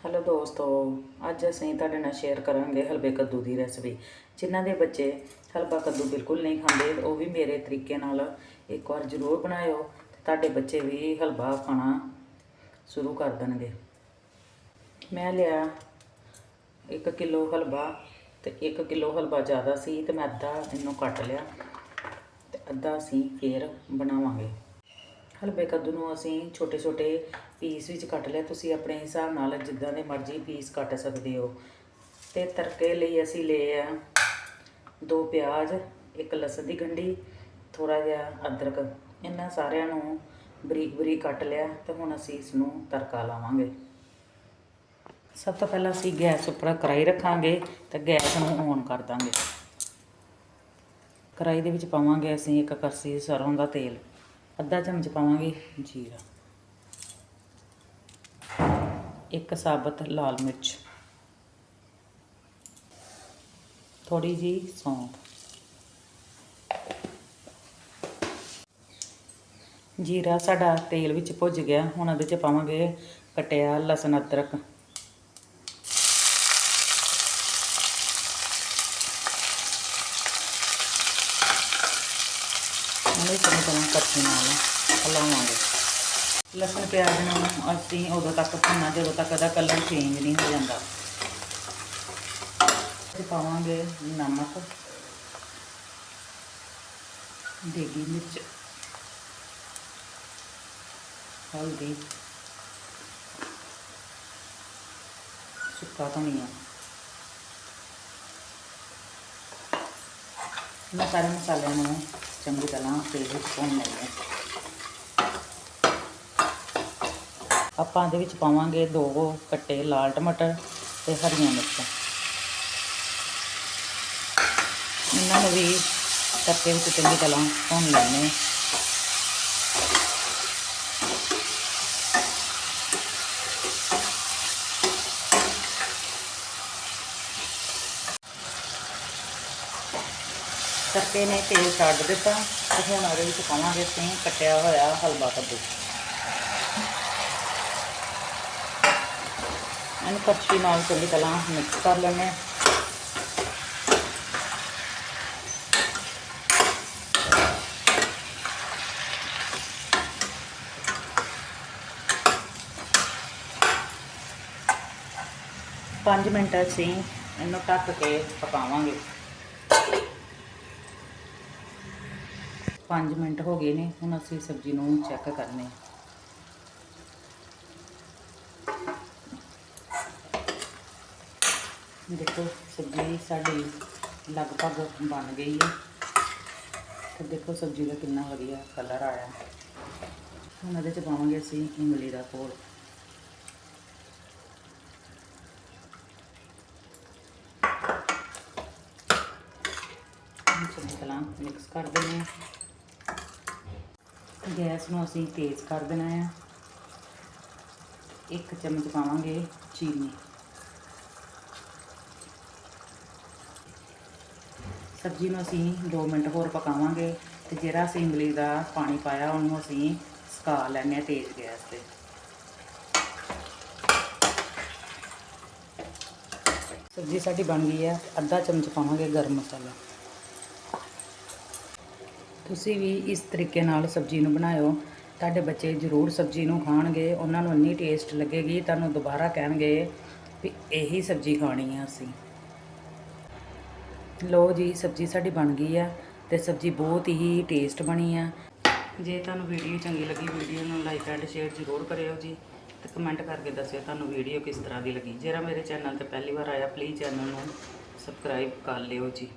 Hello ਦੋਸਤੋ, ਅੱਜ ਅਸੀਂ ਤੁਹਾਡੇ ਨਾਲ ਸ਼ੇਅਰ ਕਰਾਂਗੇ ਹਲਵੇ ਕੱਦੂ ਦੀ ਰੈਸਪੀ ਜਿਨ੍ਹਾਂ ਦੇ ਬੱਚੇ ਹਲਵਾ ਕੱਦੂ ਬਿਲਕੁਲ ਨਹੀਂ ਖਾਂਦੇ, ਉਹ ਵੀ ਮੇਰੇ ਤਰੀਕੇ ਨਾਲ ਇੱਕ ਵਾਰ ਜ਼ਰੂਰ ਬਣਾਇਓ ਤੇ ਤੁਹਾਡੇ ਬੱਚੇ ਵੀ ਹਲਵਾ ਖਾਣਾ ਸ਼ੁਰੂ ਕਰ ਦੇਣਗੇ। ਮੈਂ ਲਿਆ 1 ਕਿਲੋ ਹਲਵਾ ਤੇ 1 ਕਿਲੋ ਹਲਵਾ ਜ਼ਿਆਦਾ ਸੀ ਤੇ ਮੈਂ ਅੱਧਾ ਇਹਨੂੰ ਕੱਟ ਲਿਆ ਤੇ ਅੱਧਾ ਅਸੀਂ ਫੇਰ ਬਣਾਵਾਂਗੇ। ਹਲਵੇ ਕੱਦੂ ਨੂੰ ਅਸੀਂ ਛੋਟੇ ਛੋਟੇ ਪੀਸ ਵਿੱਚ ਕੱਟ ਲਿਆ। ਤੁਸੀਂ ਆਪਣੇ ਹਿਸਾਬ ਨਾਲ ਜਿੱਦਾਂ ਦੇ ਮਰਜ਼ੀ ਪੀਸ ਕੱਟ ਸਕਦੇ ਹੋ। ਤੇ ਤੜਕੇ ਲਈ ਅਸੀਂ ਲਏ ਆ ਦੋ ਪਿਆਜ਼, ਇੱਕ ਲਸਣ ਦੀ ਗੰਢੀ ਥੋੜਾ ਜਿਹਾ ਅਦਰਕ। ਇਹਨਾਂ ਸਾਰਿਆਂ ਨੂੰ ਬਰੀਕ ਬਰੀਕ ਕੱਟ ਲਿਆ ਤੇ ਹੁਣ ਅਸੀਂ ਇਸ ਨੂੰ ਤੜਕਾ ਲਾਵਾਂਗੇ। ਸਭ ਤੋਂ ਪਹਿਲਾਂ ਅਸੀਂ ਗੈਸ ਉੱਪਰ ਕੜਾਈ ਰੱਖਾਂਗੇ ਤੇ ਗੈਸ ਨੂੰ ਔਨ ਕਰ ਦਾਂਗੇ। ਕੜਾਈ ਦੇ ਵਿੱਚ ਪਾਵਾਂਗੇ ਅਸੀਂ ਇੱਕ ਕਰਸੀ ਸਰੋਂ ਦਾ ਤੇਲ। ਅੱਧਾ ਚਮਚ ਪਾਵਾਂਗੇ। ਜੀਰਾ ਇੱਕ ਸਾਬਤ ਲਾਲ ਮਿਰਚ। ਥੋੜੀ ਜੀ ਸੌਂਫ। ਜੀਰਾ ਸਾਡਾ ਤੇਲ ਵਿੱਚ ਭੁੱਜ ਗਿਆ। ਹੁਣ ਇਹਦੇ ਚ ਪਾਵਾਂਗੇ ਕਟਿਆ ਲਸਣ ਅਦਰਕ। ਉਹਨੂੰ ਚੰਗੀ ਤਰ੍ਹਾਂ ਕੱਚੀ ਨਾਲ ਹਲਾਵਾਂਗੇ ਲਸਣ ਪਿਆਜ਼ ਨੂੰ ਅਸੀਂ ਉਦੋਂ ਤੱਕ ਭੁੰਨਣਾ ਜਦੋਂ ਤੱਕ ਇਹਦਾ ਕਲਰ ਚੇਂਜ ਨਹੀਂ ਹੋ ਜਾਂਦਾ ਤੇ ਪਾਵਾਂਗੇ ਨਮਕ ਦੇਗੀ ਮਿਰਚ ਹਲਦੀ ਸੁੱਕਾ ਧਨੀਆ ਮੈਂ ਸਾਰੇ ਮਸਾਲਿਆਂ ਨੂੰ ਚੰਗੀ ਤਰ੍ਹਾਂ ਤੇਲ ਵਿੱਚ ਭੁੰਨ ਲੈਂਦੇ ਆਪਾਂ ਇਹਦੇ ਵਿੱਚ ਪਾਵਾਂਗੇ ਦੋ ਕੱਟੇ ਲਾਲ ਟਮਾਟਰ ਤੇ ਹਰੀਆਂ ਮਿਰਚਾਂ। ਇਹਨਾਂ ਨੂੰ ਵੀ ਤੱਕੇ ਵਿੱਚ ਚੰਗੀ ਤਰ੍ਹਾਂ ਭੁੰਨ ਲੈਣੇ ਤੱਕੇ ਨੇ ਤੇਲ ਛੱਡ ਦਿੱਤਾ ਤੇ ਹੁਣ ਉਹਦੇ ਵਿੱਚ ਪਾਵਾਂਗੇ ਅਸੀਂ ਕੱਟਿਆ ਹੋਇਆ ਹਲਵਾ ਕੱਦੂ। ਇਹਨੂੰ ਕੜਛੀ ਨਾਲ ਚੰਗੀ ਤਰ੍ਹਾਂ ਮਿਕਸ ਕਰ ਲੈਂਦੇ ਹਾਂ। ਪੰਜ ਮਿੰਟ ਅਸੀਂ ਇਹਨੂੰ ਢੱਕ ਕੇ ਪਕਾਵਾਂਗੇ। 5 ਮਿੰਟ ਹੋ ਗਏ ਨੇ, ਹੁਣ ਅਸੀਂ ਸਬਜ਼ੀ ਨੂੰ ਚੈੱਕ ਕਰਨੇ ਦੇਖੋ, ਸਬਜ਼ੀ ਸਾਡੀ ਲਗਭਗ ਬਣ ਗਈ ਹੈ। ਤੇ ਦੇਖੋ, ਸਬਜ਼ੀ ਦਾ ਕਿੰਨਾ ਵਧੀਆ ਕਲਰ ਆਇਆ। ਹੁਣ ਇਹਦੇ ਚ ਪਾਵਾਂਗੇ ਅਸੀਂ ਇਮਲੀ ਦਾ ਘੋਲ ਚੰਗੀ ਤਰ੍ਹਾਂ ਮਿਕਸ ਕਰ ਦਿੰਦੇ ਹਾਂ ਗੈਸ ਨੂੰ ਅਸੀਂ ਤੇਜ਼ ਕਰ ਦੇਣਾ ਆ। ਇੱਕ ਚਮਚ ਪਾਵਾਂਗੇ ਚੀਨੀ। ਸਬਜ਼ੀ ਨੂੰ ਅਸੀਂ 2 ਮਿੰਟ ਹੋਰ ਪਕਾਵਾਂਗੇ ਤੇ ਜਿਹੜਾ ਅਸੀਂ ਇਮਲੀ ਦਾ ਪਾਣੀ ਪਾਇਆ, ਉਹਨੂੰ ਅਸੀਂ ਸੁਕਾ ਲੈਂਦੇ ਹਾਂ ਤੇਜ਼ ਗੈਸ ਤੇ। ਸਬਜ਼ੀ ਸਾਡੀ ਬਣ ਗਈ ਹੈ ਅੱਧਾ ਚਮਚ ਪਾਵਾਂਗੇ ਗਰਮ ਮਸਾਲਾ। ਤੁਸੀਂ ਵੀ ਇਸ ਤਰੀਕੇ ਨਾਲ ਸਬਜ਼ੀ ਨੂੰ ਬਣਾਇਓ। ਤੁਹਾਡੇ ਬੱਚੇ ਜ਼ਰੂਰ ਸਬਜ਼ੀ ਨੂੰ ਖਾਣਗੇ। ਉਹਨਾਂ ਨੂੰ ਇੰਨੀ ਟੇਸਟ ਲੱਗੇਗੀ, ਤੁਹਾਨੂੰ ਦੁਬਾਰਾ ਕਹਿਣਗੇ ਵੀ ਇਹੀ ਸਬਜ਼ੀ ਖਾਣੀ ਆ ਅਸੀਂ। ਲੋ ਜੀ, ਸਬਜ਼ੀ ਸਾਡੀ ਬਣ ਗਈ ਆ ਤੇ ਸਬਜ਼ੀ ਬਹੁਤ ਹੀ ਟੇਸਟ ਬਣੀ ਆ। ਜੇ ਤੁਹਾਨੂੰ ਵੀਡੀਓ ਚੰਗੀ ਲੱਗੀ ਵੀਡੀਓ ਨੂੰ ਲਾਈਕ ਐਂਡ ਸ਼ੇਅਰ ਜ਼ਰੂਰ ਕਰਿਓ ਜੀ ਤੇ ਕਮੈਂਟ ਕਰਕੇ ਦੱਸਿਓ ਤੁਹਾਨੂੰ ਵੀਡੀਓ ਕਿਸ ਤਰ੍ਹਾਂ ਦੀ ਲੱਗੀ। ਜਿਹੜਾ ਮੇਰੇ ਚੈਨਲ ਤੇ ਪਹਿਲੀ ਵਾਰ ਆਇਆ ਪਲੀਜ਼ ਚੈਨਲ ਨੂੰ ਸਬਸਕ੍ਰਾਈਬ ਕਰ ਲਿਓ ਜੀ।